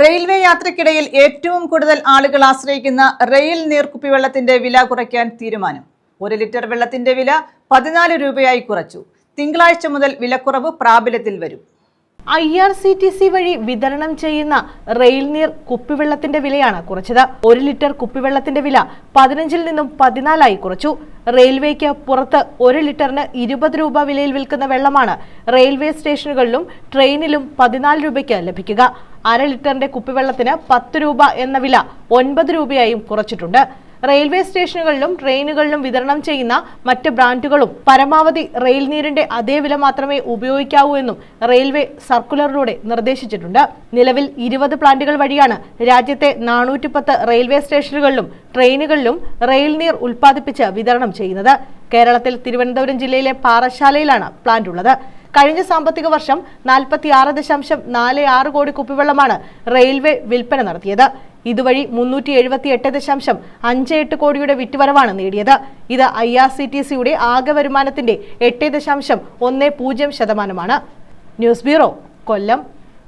Railway യാത്രക്കിടയിൽ ഏറ്റവും കൂടുതൽ ആളുകൾ ആശ്രയിക്കുന്ന റെയിൽ നീർക്കുപ്പിവെള്ളത്തിന്റെ വില കുറയ്ക്കാൻ തീരുമാനം. ഒരു ലിറ്റർ വെള്ളത്തിന്റെ വില പതിനാല് രൂപയായി കുറച്ചു. തിങ്കളാഴ്ച മുതൽ വിലക്കുറവ് പ്രാബല്യത്തിൽ വരും. I R C T C വഴി വിതരണം ചെയ്യുന്ന റെയിൽ നീർ കുപ്പിവെള്ളത്തിന്റെ വിലയാണ് കുറച്ചത്. ഒരു ലിറ്റർ കുപ്പിവെള്ളത്തിന്റെ വില പതിനഞ്ചിൽ നിന്നും പതിനാലായി കുറച്ചു. റെയിൽവേക്ക് പുറത്ത് ഒരു ലിറ്ററിന് ഇരുപത് രൂപ വിലയിൽ വിൽക്കുന്ന വെള്ളമാണ് റെയിൽവേ സ്റ്റേഷനുകളിലും ട്രെയിനിലും പതിനാല് രൂപയ്ക്ക് ലഭിക്കുക. അര ലിറ്ററിന്റെ കുപ്പിവെള്ളത്തിന് പത്ത് രൂപ എന്ന വില ഒൻപത് രൂപയായും കുറച്ചിട്ടുണ്ട്. റെയിൽവേ സ്റ്റേഷനുകളിലും ട്രെയിനുകളിലും വിതരണം ചെയ്യുന്ന മറ്റ് ബ്രാൻഡുകളും പരമാവധി റെയിൽ നീരിന്റെ അതേ വില മാത്രമേ ഉപയോഗിക്കാവൂ എന്നും റെയിൽവേ സർക്കുലറിലൂടെ നിർദ്ദേശിച്ചിട്ടുണ്ട്. നിലവിൽ ഇരുപത് പ്ലാന്റുകൾ വഴിയാണ് രാജ്യത്തെ നാനൂറ്റിപ്പത്ത് റെയിൽവേ സ്റ്റേഷനുകളിലും ട്രെയിനുകളിലും റെയിൽ നീർ ഉൽപ്പാദിപ്പിച്ച് വിതരണം ചെയ്യുന്നത്. കേരളത്തിൽ തിരുവനന്തപുരം ജില്ലയിലെ പാറശാലയിലാണ് പ്ലാന്റ് ഉള്ളത്. കഴിഞ്ഞ സാമ്പത്തിക വർഷം നാൽപ്പത്തി ആറ് ദശാംശം നാല് ആറ് കോടി കുപ്പിവെള്ളമാണ് റെയിൽവേ വിൽപ്പന നടത്തിയത്. ഇതുവഴി മുന്നൂറ്റി എഴുപത്തി എട്ട് ദശാംശം അഞ്ച് എട്ട് കോടിയുടെ വിറ്റുവരവാണ് നേടിയത്. ഇത് ഐ ആർ സി ടി സിയുടെ ആകെ വരുമാനത്തിന്റെ എട്ട് ദശാംശം ഒന്ന് പൂജ്യം ശതമാനമാണ്. News bureau Kollam.